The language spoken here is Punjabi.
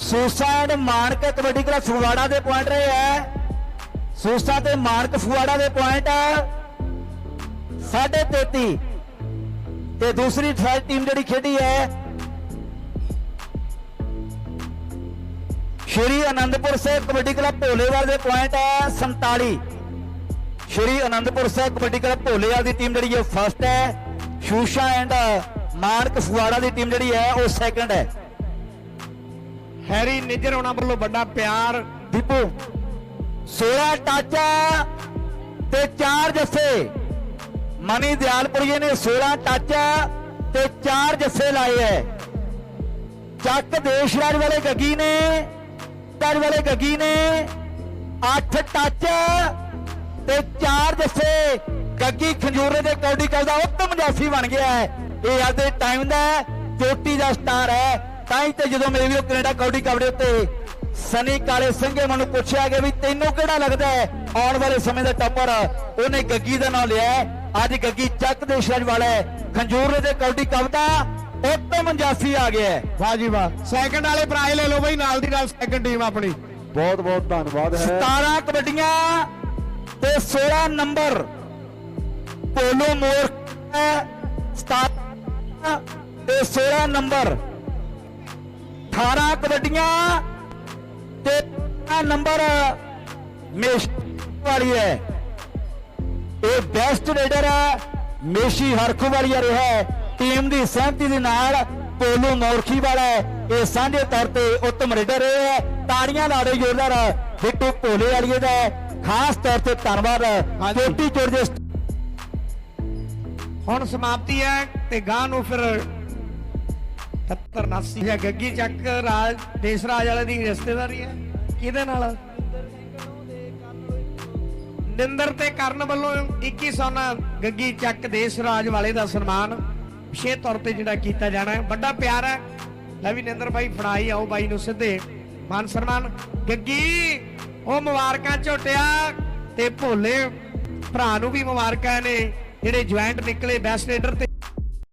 ਸੂਸਾ ਐਂਡ ਮਾਨਕ ਕਬੱਡੀ ਕਲੱਬ ਫਗਵਾੜਾ ਦੇ ਪੁਆਇੰਟ ਰਹੇ ਹੈ। ਸੂਸਾ ਤੇ ਮਾਨਕ ਫਗਵਾੜਾ ਦੇ ਪੁਆਇੰਟ 33 ਤੇ ਦੂਸਰੀ ਥਰਡ ਟੀਮ ਜਿਹੜੀ ਖੇਡੀ ਹੈ, ਸ਼੍ਰੀ ਅਨੰਦਪੁਰ ਸਾਹਿਬ ਕਬੱਡੀ ਕਲੱਬ ਭੋਲੇਵਾਲ ਦੇ ਪੁਆਇੰਟ ਹੈ 47 ਸ਼੍ਰੀ ਅਨੰਦਪੁਰ ਸਾਹਿਬ ਕਬੱਡੀ ਕਲੱਬ ਭੋਲੇਵਾਲ ਦੀ ਟੀਮ ਜਿਹੜੀ ਹੈ ਫਸਟ ਹੈ। ਸ਼ੂਸ਼ਾ ਐਂਡ ਮਾਨਕ ਫਗਵਾੜਾ ਦੀ ਟੀਮ ਜਿਹੜੀ ਹੈ ਉਹ ਸੈਕੰਡ ਹੈ। ਹੈਰੀ ਨਿੱਜਰ ਉਹਨਾਂ ਵੱਲੋਂ ਵੱਡਾ ਪਿਆਰ। ਦੀਪੂ 16 ਟਾਚਾ ਤੇ 4 ਜੱਫੇ। ਮਨੀ ਦਿਆਲਪੁਰੀਏ ਨੇ 16 ਟਾਚਾ ਤੇ 4 ਜੱਫੇ ਲਾਏ ਐ ਚੱਕ ਦੇਸ਼ਰਾਜ ਵਾਲੇ ਗੱਗੀ ਨੇ ਤਰ ਵਾਲੇ ਗੱਗੀ ਨੇ 8 ਟਾਚਾ ਤੇ 4 ਜੱਫੇ ਗੱਗੀ ਖੰਜੂਰੇ ਦੇ ਕੌਡੀ ਕਲ ਦਾ ਉੱਤਮ ਜਾਫੀ ਬਣ ਗਿਆ ਹੈ। ਇਹ ਅੱਜ ਦੇ ਟਾਈਮ ਦਾ ਚੋਟੀ ਦਾ ਸਟਾਰ ਹੈ। ਤਾਂ ਹੀ ਤੇ ਜਦੋਂ ਮੇਰੇ ਵੀ ਕੈਨੇਡਾ ਕੌਡੀ ਦੇ ਉੱਤੇ ਸਨੀ ਕਾਲੇ ਸਿੰਘੇ ਮੈਨੂੰ ਪੁੱਛਿਆ ਕਿ ਵੀ ਤੈਨੂੰ ਕਿਹੜਾ ਲੱਗਦਾ ਹੈ? ਆਉਣ ਵਾਲੇ ਸਮੇਂ ਦਾ ਟੱਪਰ ਉਹਨੇ ਗੱਗੀ ਦਾ ਨਾਮ ਲਿਆ। ਅੱਜ ਗੱਗੀ ਚੱਕ ਦੇ ਸ਼ਰਜ ਵਾਲਾ ਹੈ। ਖੰਜੂਰੇ ਦੇ ਕੌਡੀ ਕੱਪ ਦਾ ਉੱਤਮ ਜਾਫੀ ਆ ਗਿਆ ਹੈ। ਵਾਹ ਜੀ ਵਾਹ। ਸੈਕੰਡ ਵਾਲੇ ਪ੍ਰਾਈਜ਼ ਲੈ ਲਓ ਬਈ ਨਾਲ ਦੀ ਨਾਲ ਸੈਕੰਡ ਟੀਮ ਆਪਣੀ। ਬਹੁਤ ਬਹੁਤ ਧੰਨਵਾਦ ਹੈ। 17 ਕਬੱਡੀਆਂ ਤੇ 16 ਨੰਬਰ ਪੋਲੋ ਮੋਰ 17 ਤੇ 16 ਨੰਬਰ। 18 ਕਬੱਡੀਆਂ ਤੇ 15 ਨੰਬਰ ਮੇਸ਼ ਵਾਲੀ ਹੈ। ਇਹ ਬੈਸਟ ਰੇਡਰ ਮੇਸ਼ੀ ਹਰਖੂ ਵਾਲੀ ਰਿਹਾ ਹੈ। ਟੀਮ ਦੀ ਸਹਿਮਤੀ ਦੇ ਨਾਲ ਪੋਲੂ ਮੌਰਖੀ ਵਾਲਾ ਹੈ। ਇਹ ਸਾਂਝੇ ਤੌਰ ਤੇ ਉੱਤਮ ਰੇਡਰ ਹੈ। ਤਾੜੀਆਂ ਲਾ ਦਿਓ ਜ਼ੋਰਦਾਰ ਬਿੱਟੂ ਭੋਲੇ ਵਾਲੀਏ ਦਾ ਖਾਸ ਤੌਰ ਤੇ ਧੰਨਵਾਦ। ਚੋਟੀ ਚੋਰ ਦੇ ਹੁਣ ਸਮਾਪਤੀ ਹੈ ਤੇ ਗਾਂ ਨੂੰ ਫਿਰ 70 79 ਹੈ। ਗੱਗੀ ਚੱਕ ਰਾਜ ਦੇਸ਼ ਰਾਜ ਵਾਲੇ ਦੀ ਰਿਸ਼ਤੇਦਾਰੀ ਹੈ। ਕਿਹਦੇ ਨਾਲ? ਨਿੰਦਰ ਤੇ ਕਰਨ ਵੱਲੋਂ 21 ਸੋਨਾ ਗੱਗੀ ਚੱਕ ਦੇਸ਼ ਵਾਲੇ ਦਾ ਸਨਮਾਨ। ਵਿਸ਼ੇਸ਼ ਤੌਰ ਤੇ ਜਿਹੜਾ ਕੀਤਾ ਜਾਣਾ ਹੈ। ਵੱਡਾ ਪਿਆਰ ਹੈ। ਲੈ ਵੀ ਨਿੰਦਰ ਬਾਈ, ਫੜਾਈ, ਆਓ ਬਾਈ ਨੂੰ ਸਿੱਧੇ। ਮਾਨ ਸਨਮਾਨ। ਗੱਗੀ, ਉਹ ਮੁਬਾਰਕਾਂ ਝੋਟਿਆ ਤੇ ਭੋਲੇ। ਭਰਾ ਨੂੰ ਵੀ ਮੁਬਾਰਕਾਂ ਨੇ। ਜਿਹੜੇ ਜੁਆਇੰਟ ਨਿਕਲੇ ਬੈਸਟ ਰੇਡਰ ਤੇ